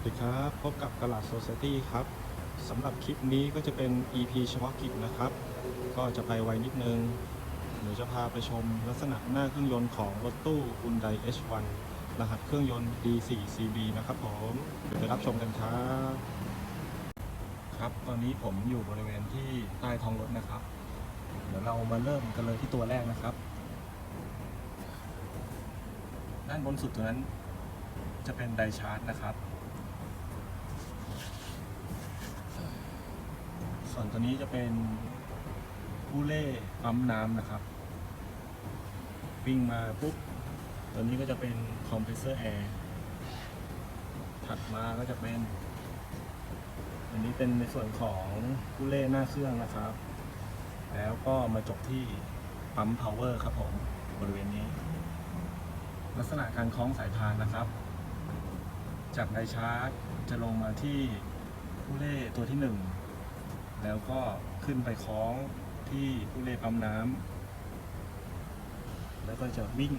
วัสดีครับ พบกับตลาดโซ c i ตี้ครับสำหรับคลิปนี้ก็จะเป็น EP เฉพาะกิจนะครับ ก็จะไปไวนิดนึงเดี๋ยวจะพาไปชมลักษณะหน้าเครื่องยนต์ของรถตู้ Hyundai H1 รหัสเครื่องยนต์ D4CB นะครับผมเดี๋ยวไปรับชมกันครับครับ ตอนนี้ผมอยู่บริเวณที่ใต้ท้องรถนะครับ เดี๋ยวเรามาเริ่มกันเลยที่ตัวแรกนะครับ ด้านบนสุดตัวนั้นจะเป็นไดชาร์จนะครับ ส่วน ตัวนี้จะเป็นผู้เล่ปั๊มน้ำนะครับ วิ่งมาปุ๊บ ตัวนี้ก็จะเป็นคอมเพรสเซอร์แอร์ ถัดมาก็จะเป็น อันนี้เป็นในส่วนของผู้เล่หน้าเครื่องนะครับ แล้วก็มาจบที่ปั๊มพาวเวอร์ครับผมบริเวณนี้ ลักษณะการคล้องสายพานนะครับ จากไดชาร์จจะลงมาที่ผู้เล่ตัวที่หนึ่ง แล้วก็ขึ้นไปคล้องที่ผู้เล่ปั๊มน้ำแล้วก็จะวิ่ง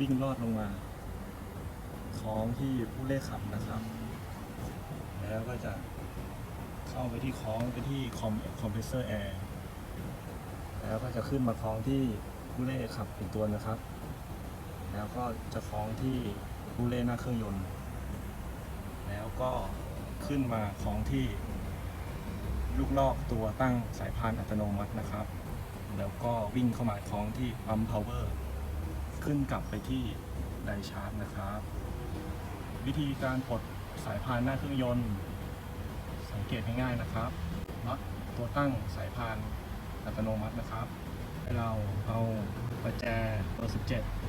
วิ่งลอดลงมาคล้องที่ผู้เล่ขับนะครับ แล้วก็จะเข้าไปที่คล้องไปที่คอมคอมเพรสเซอร์แอร์แล้วก็จะขึ้นมาคล้องที่ผู้เล่ขับอีกตัวนะครับ แล้วก็จะคล้องที่ผู้เล่นหน้าเครื่องยนต์ แล้วก็ขึ้นมาคล้องที่ ลูกลอกตัวตั้งสายพานอัตโนมัตินะครับ แล้วก็วิ่งเข้ามาคล้องที่ปั๊มพาวเวอร์ขึ้นกลับไปที่ไดชาร์จนะครับ วิธีการปลดสายพานหน้าเครื่องยนต์ สังเกตง่ายๆนะครับน็อตตัวตั้งสายพานอัตโนมัตินะครับให้เราเอาประแจเบอร์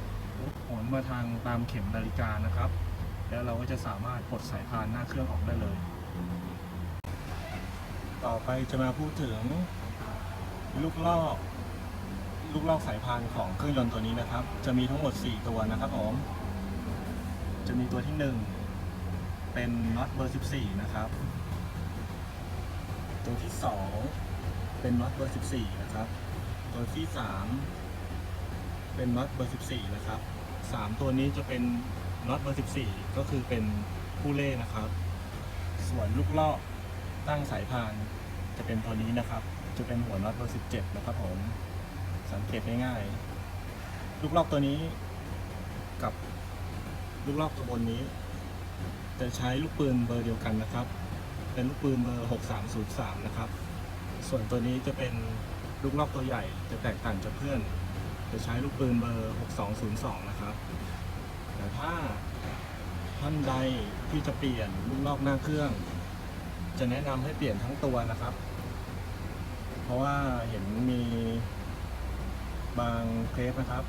17หนมาทางตามเข็มนาฬิกานะครับ แล้วเราก็จะสามารถปลดสายพานหน้าเครื่องออกได้เลย ต่อไปจะมาพูดถึงลูกลอกลูกลอกสายพานของเครื่องยนต์ตัวนี้นะครับ จะมีทั้งหมด 4 ตัวนะครับผม จะมีตัวที่ 1 เป็นน็อตเบอร์ 14 นะครับ ตัวที่ 2 เป็นน็อตเบอร์ 14 นะครับ ตัวที่ 3 เป็นน็อตเบอร์ 14 นะครับ 3 ตัวนี้จะเป็นน็อตเบอร์ 14 ก็คือเป็นผู้เล่นะครับ ส่วนลูกลอก ตั้งสายพานจะเป็นตัวนี้นะครับ จะเป็นหัวน็อตเบอร์17 นะครับผม สังเกตง่ายๆลูกลอกตัวนี้กับลูกลอกตัวบนนี้ จะใช้ลูกปืนเบอร์เดียวกันนะครับ เป็นลูกปืนเบอร์ 6303 นะครับ ส่วนตัวนี้จะเป็นลูกลอกตัวใหญ่จะแตกต่างจากเพื่อน จะใช้ลูกปืนเบอร์ 6202 นะครับ แต่ถ้าท่านใดที่จะเปลี่ยนลูกลอกหน้าเครื่อง จะแนะนำให้เปลี่ยนทั้งตัวนะครับ เพราะว่าเห็นมีบางเคสนะครับ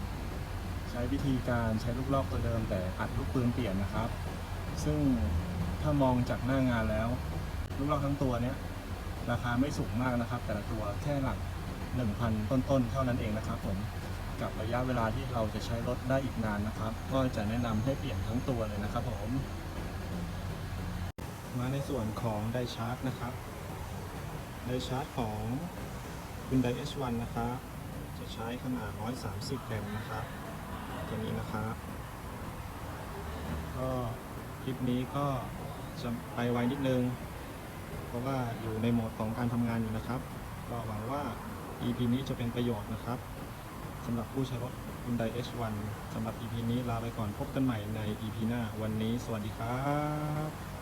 ใช้วิธีการใช้ลูกลอกตัวเดิม แต่อัดลูกปืนเปลี่ยนนะครับ ซึ่งถ้ามองจากหน้างานแล้ว ลูกลอกทั้งตัวเนี้ยราคาไม่สูงมากนะครับ แต่ละตัวแค่หลัก 1,000 ต้นๆ เท่านั้นเองนะครับผมกับระยะเวลาที่เราจะใช้รถได้อีกนานนะครับ ก็จะแนะนำให้เปลี่ยนทั้งตัวเลยนะครับผม มาในส่วนของไดชาร์จนะครับไดชาร์จของ Hyundai H1 นนะครับจะใช้ขนาด 130แรมนะครับตัวนี้นะครับก็คลิปนี้ก็จะไปไวนิดนึง เพราะว่าอยู่ในโหมดของการทำงานอยู่นะครับ ก็หวังว่า EP นี้จะเป็นประโยชน์นะครับสำหรับผู้ใช้รถ Hyundai H1 สำหรับ EP นี้ลาไปก่อนพบกันใหม่ใน EP หน้า วันนี้สวัสดีครับ